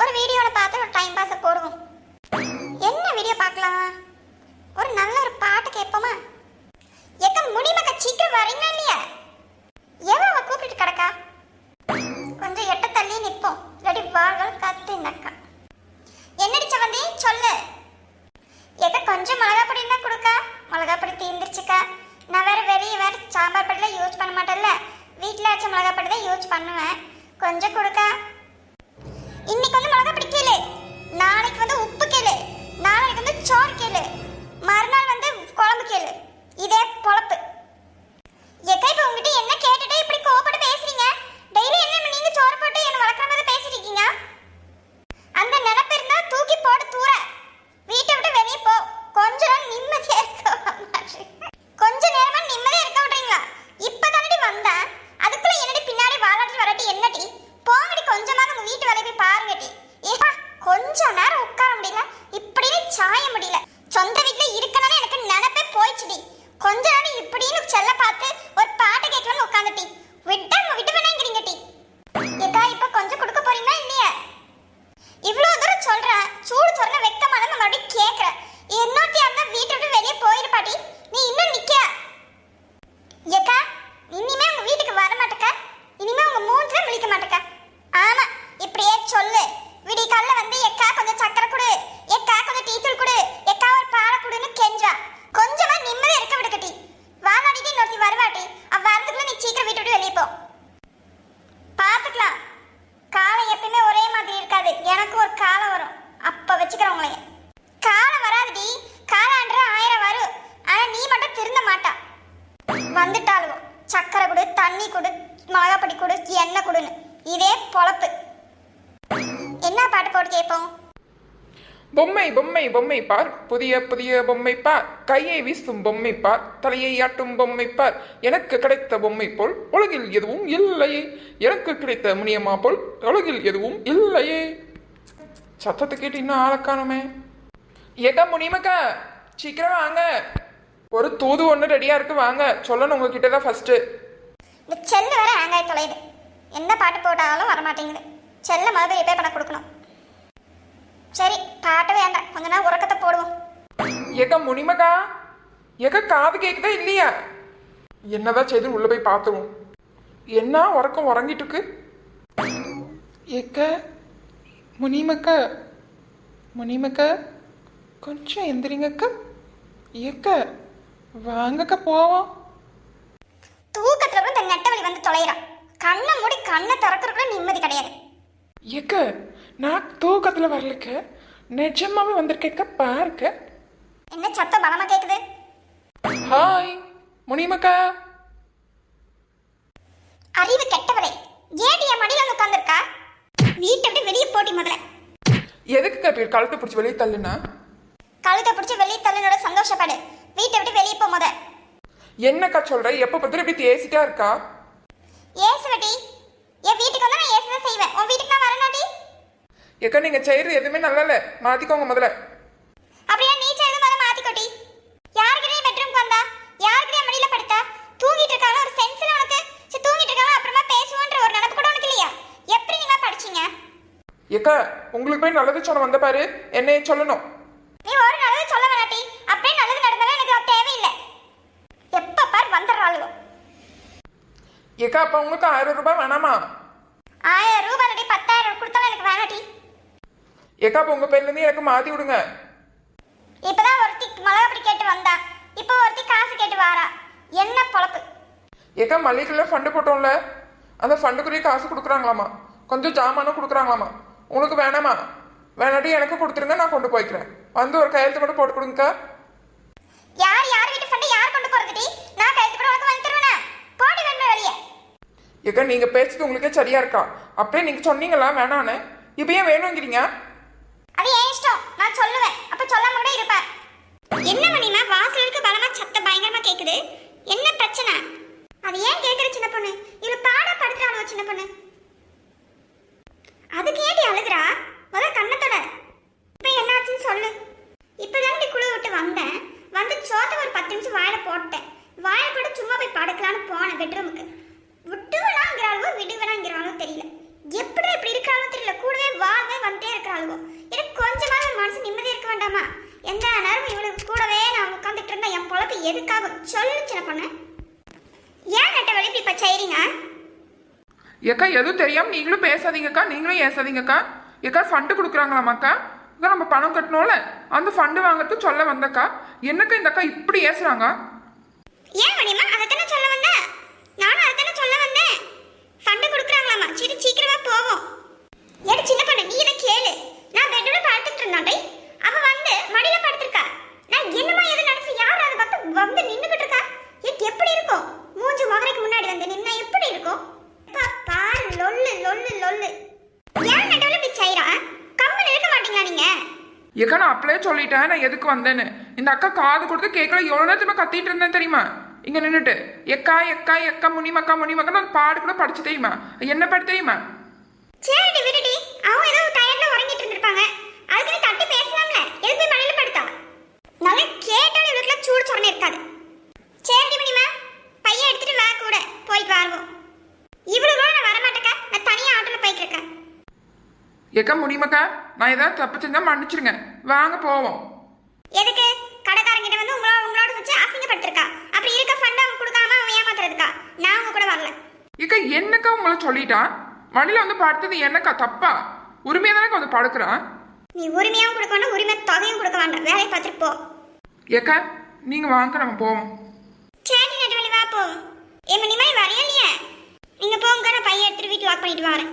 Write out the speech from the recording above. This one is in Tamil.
ஒரு வீடியோவில பார்த்து ஒரு டைம் பாஸை போடுவோம். என்ன வீடியோ பார்க்கலாம்? ஒரு நல்ல ஒரு பாட்டு கேட்போமா? எக்க முடிமக்க சீக்கிரம் வரீங்களா இல்லையா? எவன் கூப்பிட்டு கிடக்கா? கொஞ்சம் எட்ட தள்ளி நிற்போம். இல்லாடி வாழ்கள் கத்து நக்கா அக்கா என்னடி சவந்தி சொல்லு. எக்க கொஞ்சம் மிளகா பொடி தான் கொடுக்கா. மிளகா பொடி தீர்ந்துருச்சுக்கா நான் வேற வெளியே வேற சாம்பார் பொடிலாம் யூஸ் பண்ண மாட்டேன்ல. வீட்டில் வச்ச மிளகா பொடி தான் யூஸ் பண்ணுவேன். கொஞ்சம் கொடுக்கா. இன்னைக்கு வந்து மிளகா பிடி கேளு. நாளைக்கு வந்து உப்பு கேளு. நாளைக்கு வந்து சோறு கேளு. மறுநாள் வந்து குழம்பு கேளு. இதே பொழப்பு எக்கா இப்போ உங்ககிட்ட என்ன கேட்டுட்டு இப்படி கோவப்பட்டு பேசுறீங்க டெய்லி என்ன நீங்க சோறு போட்டு என்ன வளர்க்குற மாதிரி பேசிட்டு இருக்கீங்க அந்த நினைப்பு இருந்தா தூக்கி போட்டு தூர வீட்டை விட்டு வெளியே போ கொஞ்ச நேரம் நிம்மதியா இருக்க மாட்டேன். கொஞ்ச நேரமா நிம்மதியா இருக்க விடுறீங்களா இப்பதானடி வந்தேன் அதுக்குள்ள என்னடி பின்னாடி வாலாட்டி வரட்டி என்னடி போங்கடி கொஞ்சமாக உங்க வீட்டு வேலையை போய் பாருங்கடி ஏப்பா கொஞ்ச நேரம் உட்கார முடியல இப்படியே சாய முடியல சொந்த வீட்டில் இருக்கணும்னு எனக்கு நினைப்பே போயிடுச்சுடி கொஞ்ச நாள் இப்படின்னு செல்ல பார்த்து ஒரு பாட்டு கேட்கலாம்னு உட்காந்துட்டி. விட்டா விட்டு வேணாங்கிறீங்க டி. ஏக்கா இப்ப கொஞ்சம் கொடுக்க போறீங்களா இல்லையா? இவ்வளவு தூரம் சொல்றேன் சூடு சொல்ற வெக்கமா தான் மறுபடியும் கேக்குற. என்னோட்டியா இருந்தா வீட்டை விட்டு வெளியே போயிருப்பாட்டி பாட்டி நீ இன்னும் நிக்க ஏக்கா இனிமே உங்க வீட்டுக்கு வர மாட்டேக்க இனிமே உங்க மூஞ்சில முழிக்க மாட்டேக்க ஆமா இப்படியே சொல்லு விடி காலைல வந்து எக்கா கொஞ்சம் சக்கரை கொடு எக்கா கொஞ்சம் டீத்தூள் கொடு எக்கா ஒரு பாலை கொடுன்னு கெஞ்சா கொஞ்சமா நிம்மதி இருக்க விடுக்கட்டி வாலாடிட்டு இன்னொருத்தி வருவாட்டி அவ வரதுக்குள்ள நீ சீக்கிரம் வீட்டை விட்டு வெளியே போ பாத்துக்கலாம் காலம் எப்பயுமே ஒரே மாதிரி இருக்காது எனக்கு ஒரு காலம் வரும் அப்ப வச்சுக்கிறேன் உங்களைய காலம் வராதுடி காலாண்டு ஆயிரம் வரும் ஆனா நீ மட்டும் திருந்த மாட்டா வந்துட்டாளுவோம் சக்கரை கொடு தண்ணி கொடு மிளகாப்பொடி கொடு என்ன கொடுன்னு. இதே பொழப்பு. என்ன பாட்டு போட்டு கேட்போம்? பொம்மை பொம்மை பொம்மை பார். புதிய புதிய பொம்மை பார். கையை வீசும் பொம்மை பார். தலையை ஆட்டும் பொம்மை பார். எனக்கு கிடைத்த பொம்மை போல் உலகில் எதுவும் இல்லையே எனக்கு கிடைத்த முனியம்மா போல் உலகில் எதுவும் இல்லையே சத்தத்தை கேட்டு இன்னும் ஆளை காணுமே. ஏக்கா முனியமக்கா சீக்கிரம் வாங்க. ஒரு தூது ஒன்று ரெடியா இருக்கு. வாங்க. சொல்லணும் உங்ககிட்ட தான் ஃபர்ஸ்ட்டு இந்த செல்லு வேற ஹேங் ஆகி தொலையுது. எந்த பாட்டு போட்டாலும் வர மாட்டேங்குது செல்லை மறுபடியும் ரிப்பேர் பண்ண கொடுக்கணும். சரி பாட்டு வேண்டாம். கொஞ்ச நேரம் உறக்கத்தை போடுவோம். ஏக்கா முனிமக்கா ஏக்கா காது கேக்குதா இல்லையா? என்னதான் செய்து உள்ள போய் பார்த்துருவோம். என்ன உறக்கம் உறங்கிட்டு இருக்கு ஏக்க முனிமக்கா முனிமக்கா கொஞ்சம் எந்திரிங்கக்கா. ஏக்க வாங்கக்கா போவோம். தூக்கத்துல கூட இந்த நெட்டவழி வந்து தொலைகிறான் கண்ணை மூடி கண்ணை திறக்கிறதுக்குள்ள நிம்மதி கிடையாது. ஏக்க நான் தூக்கத்துல வரலக்க. நிஜமாவே வந்திருக்கேக்க பாருக்க. என்ன சத்தம் பலமா கேக்குது? ஹாய் முனிமக்கா. அறிவு கெட்டவளே ஏடி என் மடியில வந்து உட்காந்துருக்கா வீட்டை விட்டு வெளியே போட்டி முதல்ல. எதுக்குக்கா இப்படி கழுத்தை பிடிச்சி வெளியே தள்ளுனா? கழுத்தை பிடிச்சி வெளியே தள்ளினோட சந்தோஷப்படு. வீட்டை விட்டு வெளியே போ முத என்னக்கா சொல்ற? எப்ப பத்திரம் இப்படி தேசிட்டா இருக்கா? ஏசுவடி என் வீட்டுக்கு வந்து நான் ஏசுதான் செய்வேன். உன் வீட்டுக்கு நான் வரனாடி ஏக்கா நீங்க செய்யறது எதுவுமே நல்லா இல்ல மாத்திக்கோங்க முதல்ல. அப்படியே நீ செய்து மேல மாத்திக்கோட்டி யாருக்கிட்டே பெட்ரூம்க்கு வந்தா? யாருக்கிட்டே மடியில படுத்தா? தூங்கிட்டு இருக்காங்க ஒரு சென்ஸ்ல உனக்கு? சரி தூங்கிட்டு இருக்காங்க அப்புறமா பேசுவோன்ற ஒரு நினைப்பு கூட உனக்கு இல்லையா? எப்படி நீங்க படிச்சீங்க? ஏக்கா உங்களுக்கு போய் நல்லது சொன்ன வந்த பாரு. என்னைய சொல்லணும் நீ ஒரு நல்லது சொல்ல வேணாட்டி அப்படியே நல்லது நடந்தாலும் எனக்கு அது தேவையில்லை எப்ப பார் வந்துடுறாளுவோ ஏக்கா அப்ப உங்களுக்கு ஆயிரம் ரூபாய் வேணாமா? ஆயிரம் ரூபாய் இல்லாட்டி பத்தாயிரம் கொடுத்தாலும் எனக்கு வேணாட்டி ஏக்கா அப்ப உங்க பேர்ல இருந்து எனக்கு மாத்தி விடுங்க. இப்பதான் ஒருத்தி மிளகாப்படி கேட்டு வந்தா. இப்போ ஒருத்தி காசு கேட்டு வாரா. என்ன பொழப்பு? ஏக்கா மல்லிகைல ஃபண்டு போட்டோம்ல. அந்த ஃபண்டுக்குரிய காசு கொடுக்குறாங்களாமா? கொஞ்சம் ஜாமானும் கொடுக்குறாங்களாமா? உங்களுக்கு வேணாமா? வேணாட்டி எனக்கு கொடுத்துருங்க நான் கொண்டு போய்க்கிறேன். வந்து ஒரு கையெழுத்து மட்டும் போட்டு கொடுங்கக்கா. யார் யார் வீட்டு ஃபண்டை யார் கொண்டு போறதுடி நான் கைக்கு கூட உனக்கு வாங்கி தருவேனா போடி வேணும் வெளியே ஏக்கா நீங்க பேசுறது உங்களுக்கே சரியா இருக்கா? அப்படியே நீங்க சொன்னீங்களா வேணான்னு. இப்போ ஏன் வேணுங்கிறீங்க அது ஏன் இஷ்டம் நான் சொல்லுவேன் அப்ப சொல்லாம கூட இருப்பேன் என்ன மணிமா வாசல் இருக்க பலமா சத்தம் பயங்கரமா கேக்குது என்ன பிரச்சனை அது ஏன் கேக்குற சின்ன பொண்ணு இவள பாடா படுத்துறாளோ சின்ன பொண்ணு அதுக்கு ஏடி அழுகுறா முத கண்ணத்தோட இப்ப என்னாச்சுன்னு சொல்லு இப்பதான் நீ குழு விட்டு வந்தேன் வந்து சோத்த ஒரு பத்து நிமிஷம் வாயில போட்டேன் வாயில போட்டு சும்மா போய் படுக்கலான்னு போனேன் பெட்ரூமுக்கு விட்டுவனாங்கிறாளோ விடுவனாங்கிறாளோ தெரியல எப்படி இப்படி இருக்காளோ தெரியல கூடவே வாழ்வே வந்துட்டே இருக்கிறாளோ எனக்கு எதுக்காகும் சொல்லு சின்ன பொண்ணு ஏன் நெட்டவழி இப்படி இப்ப செய்றீங்க ஏக்கா எதுவும் தெரியாமல் நீங்களும் பேசாதீங்கக்கா நீங்களும் ஏசாதீங்கக்கா. ஏக்கா ஃபண்டு கொடுக்குறாங்களாமாக்கா? அக்கா நம்ம பணம் கட்டணும்ல? அந்த ஃபண்டு வாங்குறதுக்கு சொல்ல வந்தக்கா. என்னக்கா இந்த அக்கா இப்படி ஏசுறாங்க? ஏன் அதைத்தானே சொல்ல வந்தேன் நானும் அதைத்தானே சொல்ல வந்தேன் ஃபண்டு கொடுக்குறாங்களாமா சரி சீக்கிரமா போவோம் ஏடி சின்ன பொண்ணு நீ இதை கேளு நான் பெட்டோட படுத்துட்டு இருந்தாண்டே அவ வந்து மடியில படுத்திருக்கா நான் என்னமா எது நினைச்சு யார் அதை பார்த்து வந்து நின்னுகிட்டு இருக்கா எனக்கு எப்படி இருக்கும் மூஞ்சி முகரைக்கு முன்னாடி வந்து நின்னா எப்படி இருக்கும் அப்பா, பாரு லொல்லு லொல்லு. ஏன் நடுவில் இப்படி செய்றா? கம்மல் இருக்க மாட்டீங்களா நீங்க? ஏக்கா நான் அப்படியே சொல்லிட்டேன் நான் எதுக்கு வந்தேன்னு. இந்த அக்கா காது கொடுத்து கேட்கல எவ்வளோ நேரத்துல கத்திட்டு இருந்தேன் தெரியுமா? இங்க நின்னுட்டு. எக்கா எக்கா எக்கா முனிமக்கா முனிமக்கா நான் பாடு கூட படிச்சு தெரியுமா? என்ன பாட்டு தெரியுமா? சரிடி விடுடி. அவங்க ஏதோ டயர்ட்ல உறங்கிட்டு இருந்திருப்பாங்க. அதுக்கு தட்டி பேசலாம்ல. எதுக்கு மழையில படுத்தா? நல்லா கேட்டாலும் இவளுக்குலாம் சூடு சொரணை இருக்காது சரிடி மணிமா பையன் எடுத்துட்டு வா கூட போயிட்டு வருவோம் இவ்வளவு கூட நான் வரமாட்டேக்கா நான் தனியா ஆட்டோல போயிட்டு இருக்கேன் எக்கா முனிமக்கா நான் ஏதாவது தப்பு செஞ்சா மன்னிச்சிருங்க. வாங்க போவோம். எதுக்கு? கடைக்காரங்கிட்ட வந்து உங்களோட உங்களோட வச்சு அசிங்கப்படுத்திருக்கா. அப்படி இருக்க ஃபண்ட் அவன் கொடுக்காம அவன் ஏமாத்துறதுக்கா? நான் உங்க கூட வரல. ஏக்கா என்னக்கா உங்களை சொல்லிட்டான் வழியில வந்து படுத்தது என்னக்கா? தப்பா? உரிமையா தானக்கா வந்து படுக்கிறான் நீ உரிமையாவும் கொடுக்க வேண்டாம் உரிமை தொகையும் கொடுக்க வேண்டாம். வேலையை பார்த்துட்டு போ. ஏக்கா நீங்க வாங்க நம்ம போவோம். சரி நெட்டவழி வா போ. ஏ மணிமா நீ வரையா இல்லையா? நீங்க போங்க நான் பையன் எடுத்துட்டு வீட்டுல லாக் பண்ணிட்டு வரேன்.